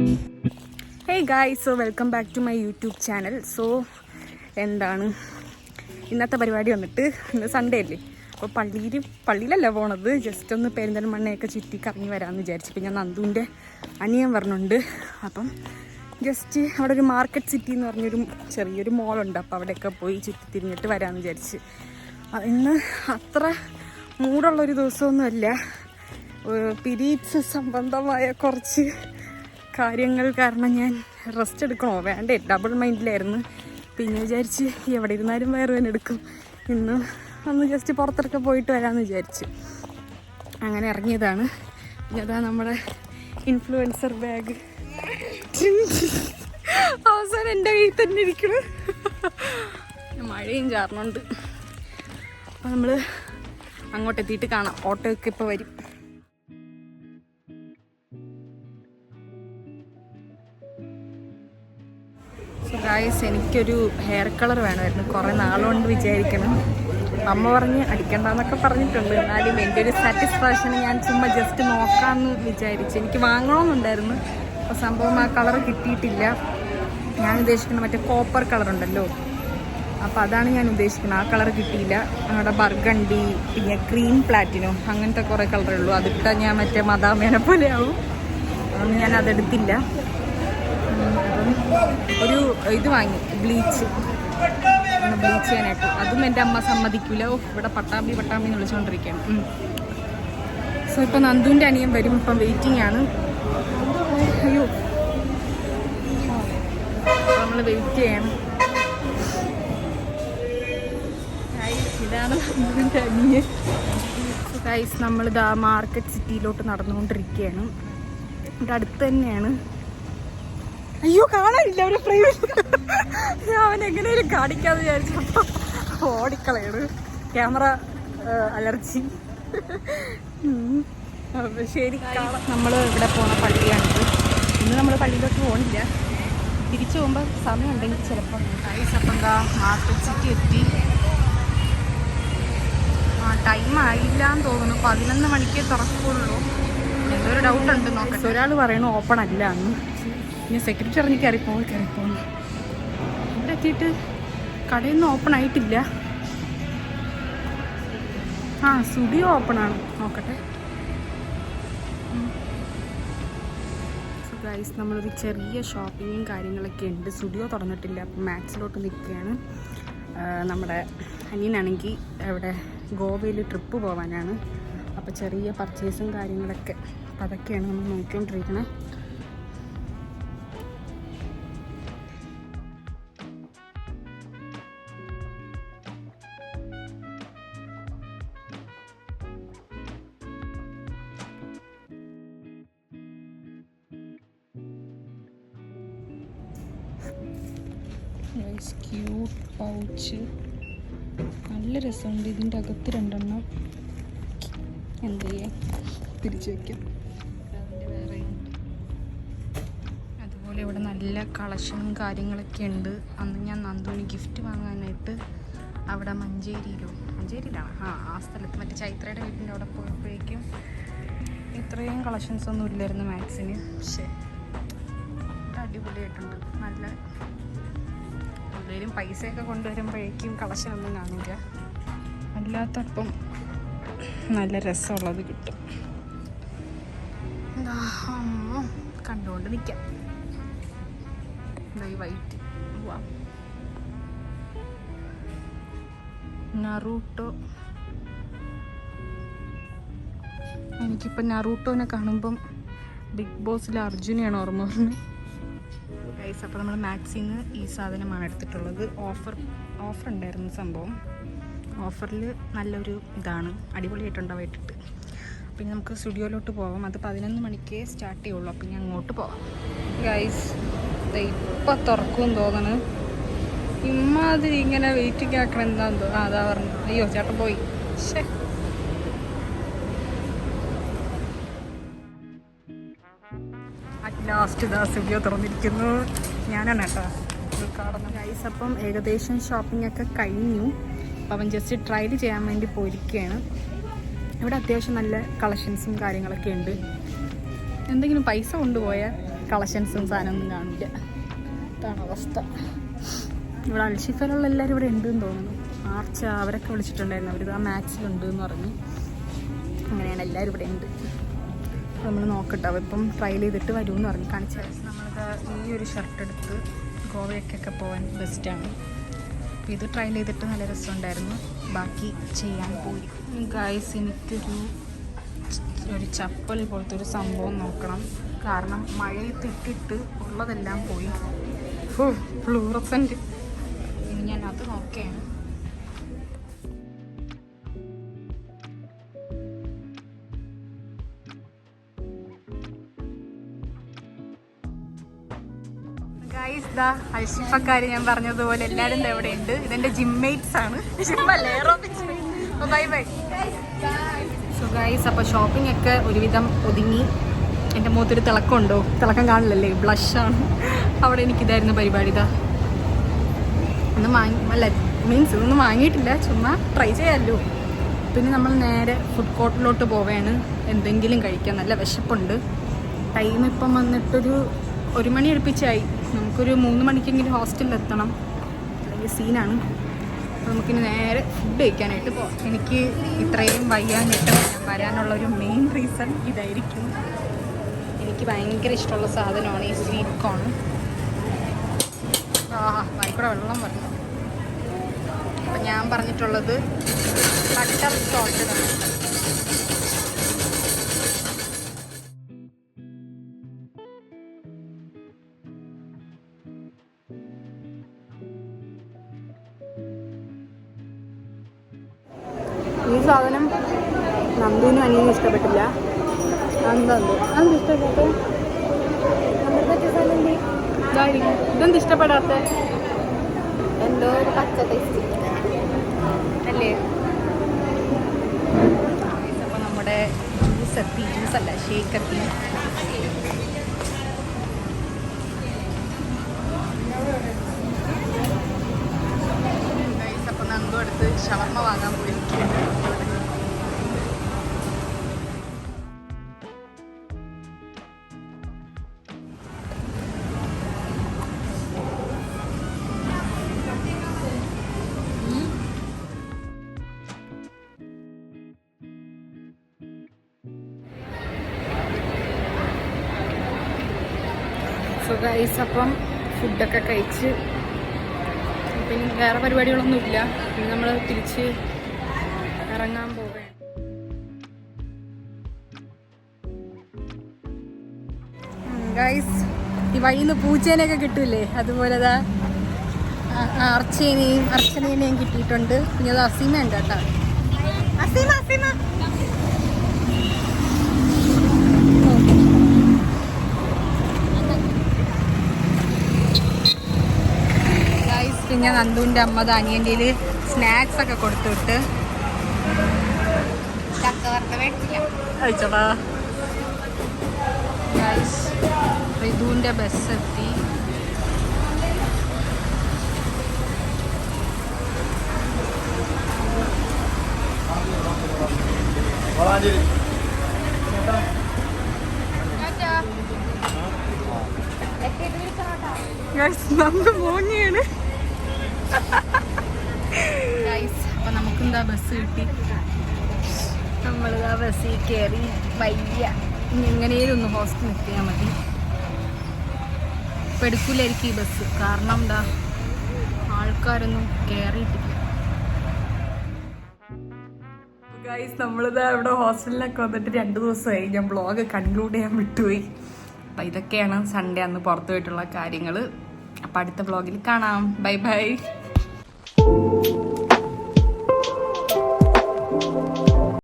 Hey guy so welcome back to my YouTube channel so എന്താണ്? ഇന്നത്തെ പരിപാടി വന്നിട്ട് ഇന്ന് സൺഡേ അല്ലേ? അപ്പോൾ പള്ളിയിൽ പള്ളിയിലല്ല പോണത്. ജസ്റ്റ് ഒന്ന് പെരിന്തൽമണ്ണയൊക്കെ ചുറ്റി കറങ്ങി വരാമെന്ന് വിചാരിച്ചു. പിന്നെ നന്ദുവിന്റെ അനിയൻ പറഞ്ഞുണ്ട് അപ്പം ജസ്റ്റ് അവിടെ ഒരു മാർക്കറ്റ് സിറ്റി എന്ന് പറഞ്ഞൊരു ചെറിയൊരു മോളുണ്ട് അപ്പോൾ അവിടെയൊക്കെ പോയി ചുറ്റി തിരിഞ്ഞിട്ട് വരാമെന്ന് വിചാരിച്ച്. ഇന്ന് അത്ര മൂടുള്ളൊരു ദിവസമൊന്നുമല്ല. പീരീഡ്സ് സംബന്ധമായ കുറച്ച് കാര്യങ്ങൾ കാരണം ഞാൻ റെസ്റ്റ് എടുക്കണോ? വേണ്ടേ. ഡബിൾ മൈൻഡിലായിരുന്നു പിന്നെ വിചാരിച്ച് എവിടെ ഇരുന്നാലും തന്നെ എടുക്കും. ഇന്ന് ഒന്ന് ജസ്റ്റ് പുറത്തൊക്കെ പോയിട്ട് വരാമെന്ന് വിചാരിച്ച്. അങ്ങനെ ഇറങ്ങിയതാണ്. അതാ നമ്മുടെ ഇൻഫ്ലുവൻസർ ബാഗ് അവസാനം എന്റെ കയ്യിൽ തന്നെ ഇരിക്കണം. മഴയും ചാർന്നുണ്ട് അപ്പോൾ നമ്മൾ അങ്ങോട്ട് എത്തിയിട്ട് കാണാം. ഓട്ടോ ഒക്കെ ഇപ്പോൾ വരും. ഗായ്സ് എനിക്കൊരു ഹെയർ കളർ വേണമായിരുന്നു. കുറേ നാളുകൊണ്ട് വിചാരിക്കണം. അമ്മ പറഞ്ഞ് അടിക്കണ്ടെന്നൊക്കെ പറഞ്ഞിട്ടുണ്ട്. എന്നാലും എന്റെ ഒരു സാറ്റിസ്ഫാക്ഷൻ ഞാൻ ചുമ്മാ ജസ്റ്റ് നോക്കാമെന്ന് വിചാരിച്ചു. എനിക്ക് വാങ്ങണമെന്നുണ്ടായിരുന്നു. അപ്പോൾ സംഭവം ആ കളർ കിട്ടിയിട്ടില്ല. ഞാൻ ഉദ്ദേശിക്കുന്നത് മറ്റേ കോപ്പർ കളർ ഉണ്ടല്ലോ. അപ്പോൾ അതാണ് ഞാൻ ഉദ്ദേശിക്കുന്നത്. ആ കളർ കിട്ടിയില്ല. നമ്മുടെ ബർഗണ്ടി പിന്നെ ക്രീം പ്ലാറ്റിനോ അങ്ങനത്തെ കുറേ കളറേ ഉള്ളൂ. അതിട്ടാൽ ഞാൻ മറ്റേ മദാമേനെ പോലെ ആവും അതുകൊണ്ട് ഞാൻ അതെടുത്തില്ല. ഒരു ഇത് വാങ്ങി ബ്ലീച്ച്. ബ്ലീച്ച് ചെയ്യാനായിട്ട്. അതും എന്റെ അമ്മ സമ്മതിക്കില്ല ഓ ഇവിടെ പട്ടാമ്പി പട്ടാമ്പി എന്ന് വിളിച്ചുകൊണ്ടിരിക്കുകയാണ്. സോ ഇപ്പം നന്ദുവിന്റെ അനിയൻ വരും. ഇപ്പം വെയിറ്റിംഗ് ആണ്. അയ്യോ. നമ്മൾ വെയിറ്റ് ചെയ്യണം. ഇതാണ് അനിയൻ. ഗൈസ് നമ്മളിതാ മാർക്കറ്റ് സിറ്റിയിലോട്ട് നടന്നുകൊണ്ടിരിക്കുകയാണ്. ഇവിടെ അടുത്ത് തന്നെയാണ്. അയ്യോ കാണാനില്ല അവരെ പ്രൈവറ്റ് ഞാൻ അവൻ എങ്ങനെയും കാണിക്കാന്ന് വിചാരിച്ചപ്പോ ഓടിക്കളയാണ്. Camera allergy. ശരി നമ്മൾ ഇവിടെ പോണ പള്ളിയാണിത്. ഇന്ന് നമ്മൾ പള്ളിയിലോട്ട് പോകണില്ല തിരിച്ചു പോകുമ്പോൾ സമയം ഉണ്ടെങ്കിൽ ചിലപ്പോൾ ടൈസ് അപ്പം എന്താ മാർക്കറ്റിക്ക് എത്തി. ആ ടൈം ആയില്ല എന്ന് തോന്നുന്നു. പതിനൊന്ന് മണിക്കേ തുറക്കുള്ളൂ. എന്തോ ഒരു ഡൗട്ടുണ്ട് നോക്കട്ടെ. ഒരാൾ പറയണു ഓപ്പൺ അല്ല എന്ന്. പിന്നെ സെക്യൂരിറ്റി ഇറങ്ങി കയറിപ്പോ കയറിപ്പോകും ഇവിടെ എത്തിയിട്ട് കടയൊന്നും ഓപ്പൺ ആയിട്ടില്ല. ആ സ്റ്റുഡിയോ ഓപ്പൺ ആണ്. നോക്കട്ടെ. ഗൈസ് നമ്മളൊരു ചെറിയ ഷോപ്പിങ്ങും കാര്യങ്ങളൊക്കെ ഉണ്ട്. സ്റ്റുഡിയോ തുറന്നിട്ടില്ല. അപ്പം മാക്സിലോട്ട് നിൽക്കുകയാണ്. നമ്മുടെ അനിയനാണെങ്കിൽ അവിടെ ഗോവയിൽ ട്രിപ്പ് പോകാനാണ് അപ്പോൾ ചെറിയ പർച്ചേസും കാര്യങ്ങളൊക്കെ. അപ്പോൾ അതൊക്കെയാണ് നമ്മൾ നോക്കിക്കൊണ്ടിരിക്കുന്നത് ക്യൂട്ട് പൗച്ച് നല്ല രസമുണ്ട് ഇതിന്റെ അകത്ത് രണ്ടെണ്ണം. എന്ത് ചെയ്യാം? തിരിച്ചു വയ്ക്കാം അതുപോലെ ഇവിടെ നല്ല കളക്ഷനും കാര്യങ്ങളൊക്കെ ഉണ്ട്. അന്ന് ഞാൻ നന്ദുവിന് ഗിഫ്റ്റ് വാങ്ങാനായിട്ട് അവിടെ മഞ്ചേരിയിലോ? മഞ്ചേരിയിലാണ് ആ ആ സ്ഥലത്ത്. മറ്റേ ചൈത്രയുടെ വീട്ടിന്റെ അവിടെ പോയപ്പോഴേക്കും ഇത്രയും കളക്ഷൻസ് ഒന്നും ഇല്ലായിരുന്നു മാത്സിന്. പക്ഷേ അടിപൊളിയായിട്ടുണ്ട്. നല്ല എന്തെങ്കിലും പൈസയൊക്കെ കൊണ്ടുവരുമ്പോഴേക്കും ഒന്നും കാണില്ല. അല്ലാത്തപ്പം നല്ല രസമുള്ളത് കിട്ടും. കണ്ടുകൊണ്ട് നിൽക്കാം വാ നറൂട്ടോ എനിക്കിപ്പോൾ നറൂട്ടോനെ കാണുമ്പം ബിഗ് ബോസിലെ അർജുനെയാണ് ഓർമ്മ വരുന്നത്. ഗൈസ് അപ്പോൾ നമ്മൾ മാക്സിൽ നിന്ന് ഈ സാധനമാണ് എടുത്തിട്ടുള്ളത്. ഓഫർ ഓഫർ ഉണ്ടായിരുന്നു സംഭവം. ഓഫറിൽ നല്ലൊരു ഇതാണ്. അടിപൊളിയായിട്ടുണ്ടാവും ഇട്ടിട്ട് പിന്നെ നമുക്ക് സ്റ്റുഡിയോയിലോട്ട് പോകാം അത് പതിനൊന്ന് മണിക്ക് സ്റ്റാർട്ട് ചെയ്യുള്ളൂ. അപ്പം ഞാൻ അങ്ങോട്ട് പോകാം ഗൈസ് ഇപ്പം തുറക്കും തോന്നണ്. ഇമ്മാതിരി ഇങ്ങനെ വെയിറ്റിംഗ് ആക്കണം തോന്നുന്നു അതാ പറഞ്ഞു അയ്യോ ചേട്ടൻ പോയി. ശേ ലാസ്റ്റ് ഇതാ സ്റ്റുഡിയോ തുറന്നിരിക്കുന്നു. ഞാനാണ് കേട്ടോ. ഗൈസ് അപ്പം ഏകദേശം ഷോപ്പിംഗ് ഒക്കെ കഴിഞ്ഞു. അപ്പം ജസ്റ്റ് ട്രയൽ ചെയ്യാൻ വേണ്ടി പോയിരിക്കുകയാണ്. ഇവിടെ അത്യാവശ്യം നല്ല കളക്ഷൻസും കാര്യങ്ങളൊക്കെ ഉണ്ട്. എന്തെങ്കിലും പൈസ കൊണ്ടുപോയ കളക്ഷൻസും സാധനമൊന്നും കാണില്ല. ഇതാണ് അവസ്ഥ. ഇവിടെ അൽഷിഫലുള്ള എല്ലാവരും ഇവിടെ ഉണ്ട് എന്ന് തോന്നുന്നു. ആർച്ച അവരൊക്കെ വിളിച്ചിട്ടുണ്ടായിരുന്നു. അവർ ആ മാക്സിലുണ്ട് എന്ന് പറഞ്ഞു. അങ്ങനെയാണ് എല്ലാവരും ഇവിടെ ഉണ്ട്. നമ്മൾ നോക്കട്ടെ. ഇപ്പം ട്രയൽ ചെയ്തിട്ട് വരുമെന്ന് പറഞ്ഞു കാണിച്ചാൽ നമ്മളിത് ഈ ഒരു ഷർട്ട് എടുത്ത് ഗോവയ്ക്കൊക്കെ പോകാൻ ബെസ്റ്റാണ് അപ്പോൾ ഇത് ട്രയൽ ചെയ്തിട്ട് നല്ല രസമുണ്ടായിരുന്നു. ബാക്കി ചെയ്യാൻ പോയി. ഗായ്സ് എനിക്കൊരു ഒരു ചപ്പൽ പോലത്തെ ഒരു സംഭവം നോക്കണം. കാരണം മഴയത്ത് ഇട്ടിട്ട് ഉള്ളതെല്ലാം പോയി. ഫ്ലൂറസന്റ് ഇനി ഞാൻ അത് നോക്കുകയാണ് അൽഷിഫക്കാര് ഞാൻ പറഞ്ഞതുപോലെ എല്ലാരും എവിടെ ഇവിടെ ഉണ്ട് ഇതെന്റെ ജിംമേറ്റ്സ് ആണ്. ബൈ ബൈ സോ ഗൈസ് അപ്പോൾ ഷോപ്പിംഗ് ഒക്കെ ഒരുവിധം ഒതുങ്ങി. എന്റെ മുഖത്തൊരു തിളക്കമുണ്ടോ? തിളക്കം കാണില്ലല്ലേ? ബ്ലഷ് ആണ്. അവിടെ എനിക്കിതായിരുന്നു പരിപാടി ഇതാ ഒന്നും വാങ്ങി അല്ല മീൻസ് ഇതൊന്നും വാങ്ങിയിട്ടില്ല. ചുമ്മാ ട്രൈ ചെയ്യാമല്ലോ പിന്നെ നമ്മൾ നേരെ ഫുഡ് കോർട്ടിലോട്ട് പോവുകയാണ് എന്തെങ്കിലും കഴിക്കാൻ നല്ല വിശപ്പുണ്ട്. ടൈം ഇപ്പം വന്നിട്ടൊരു ഒരു മണി അടുപ്പിച്ചായി. നമുക്കൊരു മൂന്ന് മണിക്കെങ്കിലും ഹോസ്റ്റലിൽ എത്തണം. അല്ലെങ്കിൽ സീനാണ് അപ്പോൾ നമുക്കിനി നേരെ ഫുഡ് കഴിക്കാനായിട്ട് പോകാം എനിക്ക് ഇത്രയും വയ്യാഞ്ഞിട്ട് ഞാൻ വരാനുള്ള ഒരു മെയിൻ റീസൺ ഇതായിരിക്കും. എനിക്ക് ഭയങ്കര ഇഷ്ടമുള്ള സാധനമാണ് ഈ സ്വീറ്റ് കോൺ ആഹാ വായിക്കൂടെ വെള്ളം വരണം അപ്പം ഞാൻ പറഞ്ഞിട്ടുള്ളത് ബട്ടർ സോൾട്ടഡാണ് ഈ സാധനം നന്ദുവിനും അനിയനും ഇഷ്ടപ്പെട്ടില്ല. എന്താ? അത് ഇഷ്ടപ്പെട്ടു ഇതെന്ത് ഇഷ്ടപ്പെടാത്ത? എന്തോ ഒരു പച്ച ടേസ്റ്റ് അല്ലേ? അപ്പോൾ നമ്മുടെ ജ്യൂസ് എത്തി. ജ്യൂസ് അല്ല ഷേക്ക് എത്തി അപ്പോൾ നന്ദു അടുത്ത് ഷവർമ്മ വാങ്ങാൻ പോയിരിക്കുകയാണ് സോ ഗൈസ് അപ്പം ഫുഡൊക്കെ കഴിച്ച് പിന്നെ വേറെ പരിപാടികളൊന്നും ഇല്ല. പിന്നെ നമ്മൾ തിരിച്ച് ഇറങ്ങാൻ പോവുകയാണ്. ഗൈസ് ഈ വഴിയിൽ പൂച്ചേനെയൊക്കെ കിട്ടൂലേ? അതുപോലെ ആ അർച്ചേനെയും അർച്ചനേനെയും കിട്ടിയിട്ടുണ്ട്. പിന്നെ അത് അസീമ ഉണ്ട് കേട്ടോ അസീമ അസീമ. പിന്നെ നന്ദുവിന്റെ അമ്മ ദാനിയന്റെ സ്നാക്സ് ഒക്കെ കൊടുത്തു വിട്ട് ചക്ക വറുത്ത മേടിച്ചില്ല അയച്ചടാ റിതുവിന്റെ ബസ് എത്തി. ഗൈസ് നന്ദു നമുക്കെന്താ ബസ് കിട്ടി? നമ്മളിതാ ബസ്സിൽ കയറി വയ്യ. എങ്ങനെയും ഒന്ന് ഹോസ്റ്റലിൽ എത്തിയാൽ മതി. ഇപ്പം എടുക്കില്ലായിരിക്കും ഈ ബസ് കാരണം എന്താ? ആൾക്കാരൊന്നും കയറിയിട്ടില്ല ഗൈസ് നമ്മളിതാ ഇവിടെ ഹോസ്റ്റലിലൊക്കെ വന്നിട്ട് രണ്ട് ദിവസമായി. ഞാൻ ബ്ലോഗ് കൺക്ലൂഡ് ചെയ്യാൻ വിട്ടുപോയി. അപ്പം ഇതൊക്കെയാണ് സൺഡേ അന്ന് പുറത്തു പോയിട്ടുള്ള കാര്യങ്ങൾ അപ്പം അടുത്ത ബ്ലോഗിൽ കാണാം. Bye bye